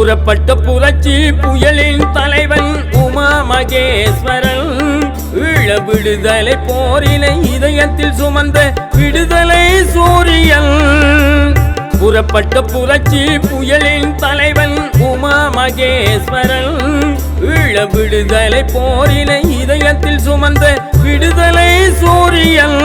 புறப்பட்ட புரட்சி புயலின் தலைவன் உமா மகேஸ்வரன். ஈழ விடுதலை போரினை இதயத்தில் சுமந்த விடுதலை சூரியன். புறப்பட்ட புரட்சி புயலின் தலைவன் உமா மகேஸ்வரன். ஈழ விடுதலை போரினை இதயத்தில் சுமந்த விடுதலை சூரியன்.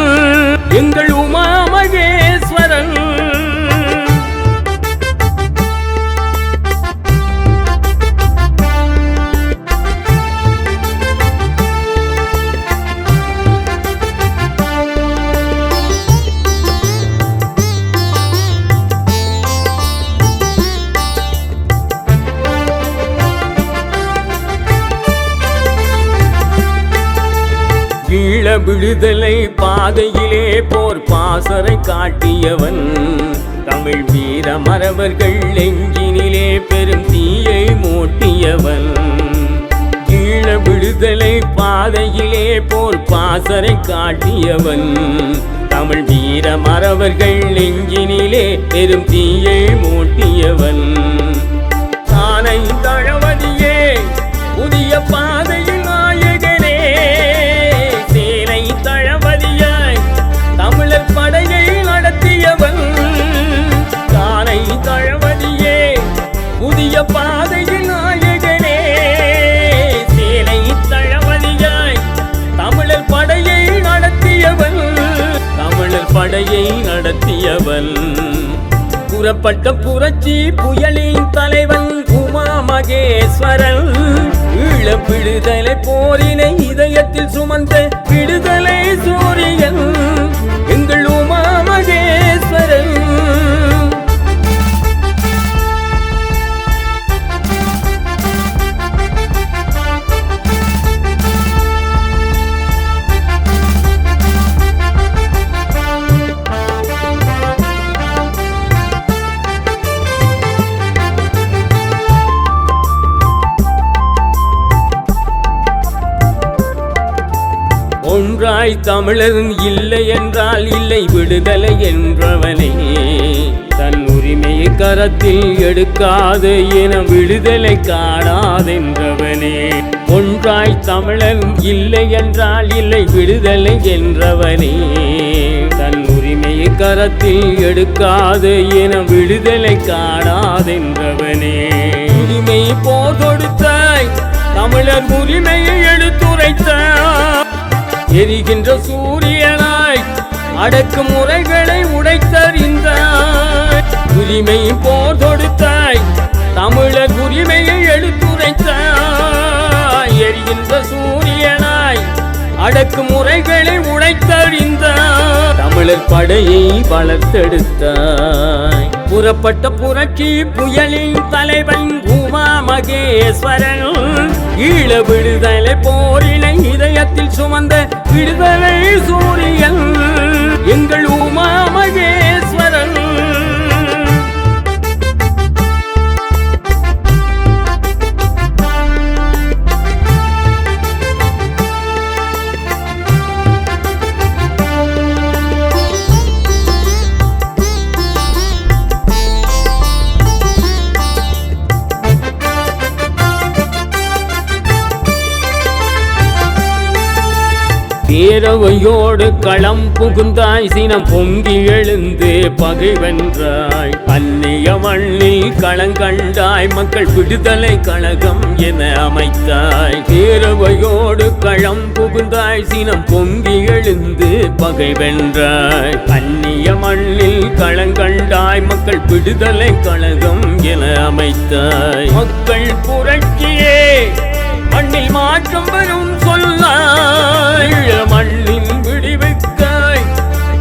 விடுதலை பாதையிலே போர் பாசரை காட்டியவன். தமிழ் வீர மறவர்கள் நெஞ்சினிலே பெரும் தீயை மூட்டியவன். கீழ விடுதலை பாதையிலே போர் பாசரை காட்டியவன். தமிழ் வீர மறவர்கள் நெஞ்சினிலே பெரும் தீயை மூட்டியவன். படையை நடத்தியவன். புறப்பட்ட புரட்சி புயலின் தலைவன் உமா மகேஸ்வரன். ஈழ விடுதலை போரினை இதயத்தில் சுமந்த விடுதலை சூரியன். ஒன்றாய் தமிழன் இல்லை என்றால் இல்லை விடுதலை என்றவனே. தன் உரிமையை கரத்தில் எடுக்காது என விடுதலை காணாதென்றவனே ஒன்றாய் தமிழன் இல்லை என்றால் இல்லை விடுதலை என்றவனே. தன் உரிமையை கரத்தில் எடுக்காது என விடுதலை காணாதென்றவனே உரிமை போர் கொடுத்தாய் தமிழர் உரிமையை எடுத்து எரிகின்ற சூரியனாய் அடக்கு முறைகளை உடைத்தறிந்தாய். உரிமை போர் தொடுத்தாய் தமிழர் உரிமையை எடுத்துரைத்தாய். எரிகின்ற சூரியனாய் அடக்கு முறைகளை உடைத்தறிந்தாய். தமிழர் படையை வளர்த்தெடுத்தாய். புறப்பட்ட புரட்சி புயலின் தலைவன் உமா மகேஸ்வரன். ஈழ விடுதலை போரினை இதயத்தில் சுமந்த விடுதலை பேரவையோடு களம் புகுந்தாய் சினம் பொங்கி எழுந்து பகை வென்றாய் அந்நிய மண்ணில் களங்கண்டாய் மக்கள் விடுதலை கழகம் என அமைத்தாய். பேரவையோடு களம் புகுந்தாய் சினம் பொங்கி எழுந்து பகை வென்றாய் அந்நிய மண்ணில் களங்கண்டாய் மக்கள் விடுதலை கழகம் என அமைத்தாய். மக்கள் புரட்சியே! மண்ணில் மாற்றம் வரும் சொல்லாய் மண்ணின் விடிவுக்காய்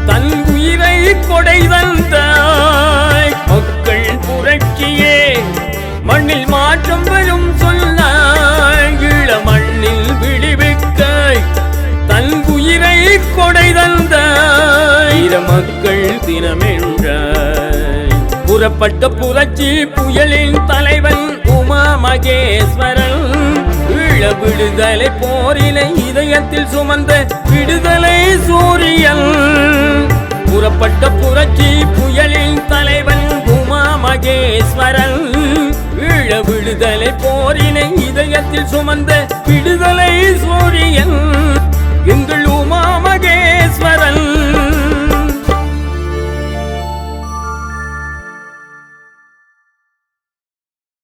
தன் உயிரை கொடை தந்தாய். மக்கள் புரட்சியே மண்ணில் மாற்றம் வரும் சொல்லாய் மண்ணில் விடிவுக்காய் தன் உயிரை கொடை தந்தாய். மக்கள் தினமென்றாய். புறப்பட்ட புரட்சி புயலின் தலைவன் உமா மகேஸ்வரன். ஈழ விடுதலை போரினை இதயத்தில் சுமந்த விடுதலை சூரியன். புறப்பட்ட புரட்சி புயலின் தலைவன் உமா மகேஸ்வரன். ஈழ போரினை இதயத்தில் சுமந்த விடுதலை சூரியன்.